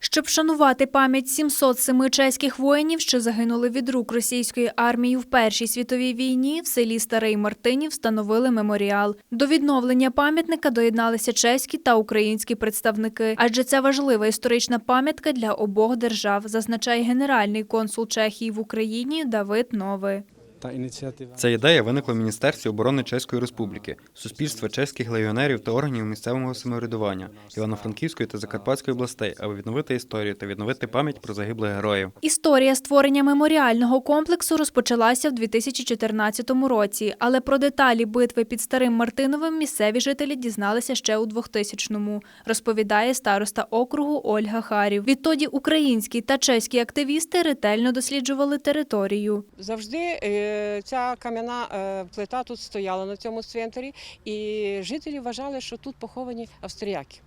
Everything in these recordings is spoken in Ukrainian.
Щоб вшанувати пам'ять 707 чеських воїнів, що загинули від рук російської армії в Першій світовій війні, в селі Старий Мартинів встановили меморіал. До відновлення пам'ятника доєдналися чеські та українські представники, адже це важлива історична пам'ятка для обох держав, зазначає генеральний консул Чехії в Україні Давид Нови. Та ініціатива Ця ідея виникла в Міністерстві оборони Чеської Республіки, суспільства чеських легіонерів та органів місцевого самоврядування Івано-Франківської та Закарпатської областей, аби відновити історію та відновити пам'ять про загиблих героїв. Історія створення меморіального комплексу розпочалася в 2014 році, але про деталі битви під Старим Мартиновим місцеві жителі дізналися ще у 2000-му, розповідає староста округу Ольга Харів. Відтоді українські та чеські активісти ретельно досліджували територію. Завжди е, ця кам'яна е, плита тут стояла на цьому цвинтарі, і жителі вважали, що тут поховані австріяки.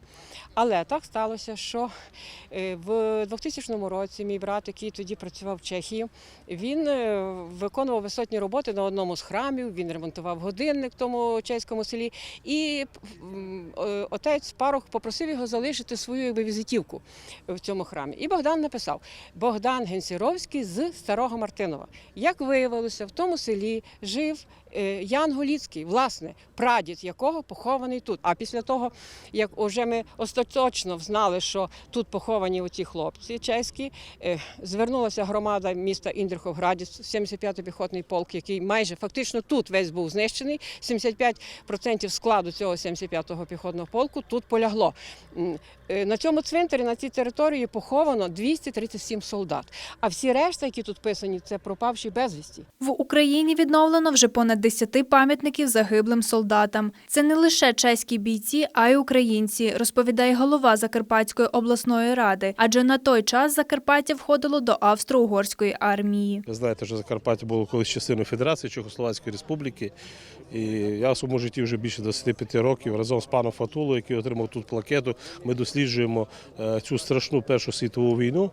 Але так сталося, що е, в 2000 році мій брат, який тоді працював в Чехії, він е, виконував висотні роботи на одному з храмів, він ремонтував годинник в тому чеському селі. І отець парох попросив його залишити свою якби, візитівку в цьому храмі. І Богдан написав: Богдан Генсіровський з Старого Мартинова. Як виявилося, в тому селі жив Ян Голіцький, власне, прадід якого похований тут. А після того, як вже ми остаточно знали, що тут поховані оці хлопці чеські, е, звернулася громада міста Індриховградіс, 75-й піхотний полк, який майже фактично тут весь був знищений. 75% складу цього 75-го піхотного полку тут полягло. Е, На цьому цвинтарі, на цій території поховано 237 солдат. А всі решта, які тут писані, це пропавші безвісті. В Україні відновлено вже понад 10 пам'ятників загиблим солдатам. Це не лише чеські бійці, а й українці, розповідає голова Закарпатської обласної ради. Адже на той час Закарпаття входило до Австро-Угорської армії. Ви знаєте, що Закарпаття було колись частиною Федерації Чехословацької Республіки. І я в своєму житті вже більше 25 років разом з паном Фатулою, який отримав тут плакету, ми досліджуємо е, цю страшну Першу світову війну.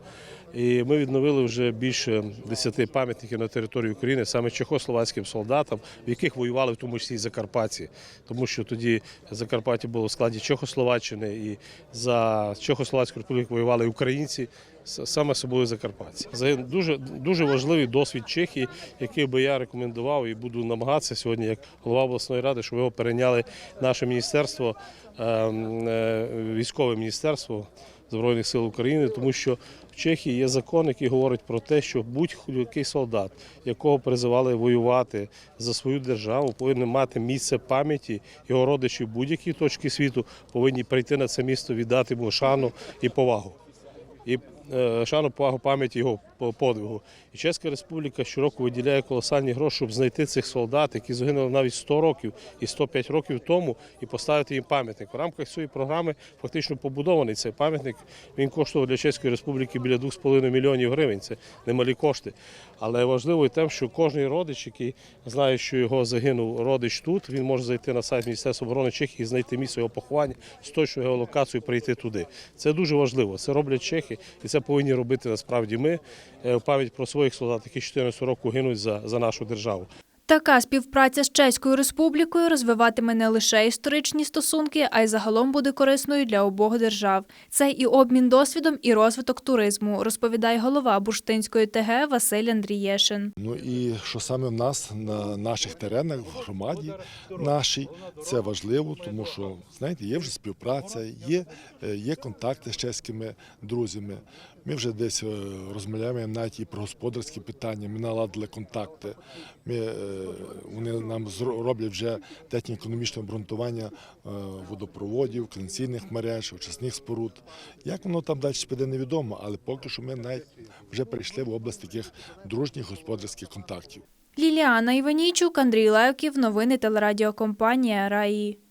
І ми відновили вже більше 10 пам'ятників на території України саме чехословацьким солдатам, в яких воювали в тому числі і Закарпатці. Тому що тоді Закарпаття було в складі Чехословаччини, і за Чехословацьку республіку воювали українці, саме собою закарпатці. Це дуже дуже важливий досвід Чехії, який би я рекомендував і буду намагатися сьогодні, як голова обласної ради, щоб його перейняли наше міністерство, ем, е, військове міністерство. Збройних сил України, тому що в Чехії є закон, який говорить про те, що будь-який солдат, якого призивали воювати за свою державу, повинен мати місце пам'яті. Його родичі в будь-якій точці світу повинні прийти на це місто, віддати йому шану і повагу. І шану повагу пам'яті його подвигу. І Чеська Республіка щороку виділяє колосальні гроші, щоб знайти цих солдат, які загинули навіть 100 років і 105 років тому, і поставити їм пам'ятник. В рамках цієї програми фактично побудований цей пам'ятник. Він коштував для Чеської Республіки біля 2,5 мільйонів гривень. Це немалі кошти. Але важливо і те, що кожен родич, який знає, що його загинув родич тут, він може зайти на сайт Міністерства оборони Чехії і знайти місце його поховання, з точною геолокацією прийти туди. Це дуже важливо. Це роблять чехи, і це повинні робити насправді ми е, в пам'ять про своїх солдат, які 14 років гинуть за, за нашу державу. Така співпраця з Чеською Республікою розвиватиме не лише історичні стосунки, а й загалом буде корисною для обох держав. Це і обмін досвідом, і розвиток туризму, розповідає голова Бурштинської ТГ Василь Андрієшин. Ну і що саме в нас на наших теренах, в громаді нашій, це важливо, тому що знаєте, є вже співпраця, є, е, є контакти з чеськими друзями. Ми вже десь е, розмовляємо навіть і про господарські питання. Ми наладили контакти. Ми, е, вони нам роблять вже техніко-економічне обґрунтування е, водопроводів, каналізаційних мереж, очисних споруд. Як воно там далі піде, невідомо, але поки що ми навіть вже перейшли в область таких дружніх господарських контактів. Ліліана Іванійчук, Андрій Левків, новини телерадіокомпанія Раї.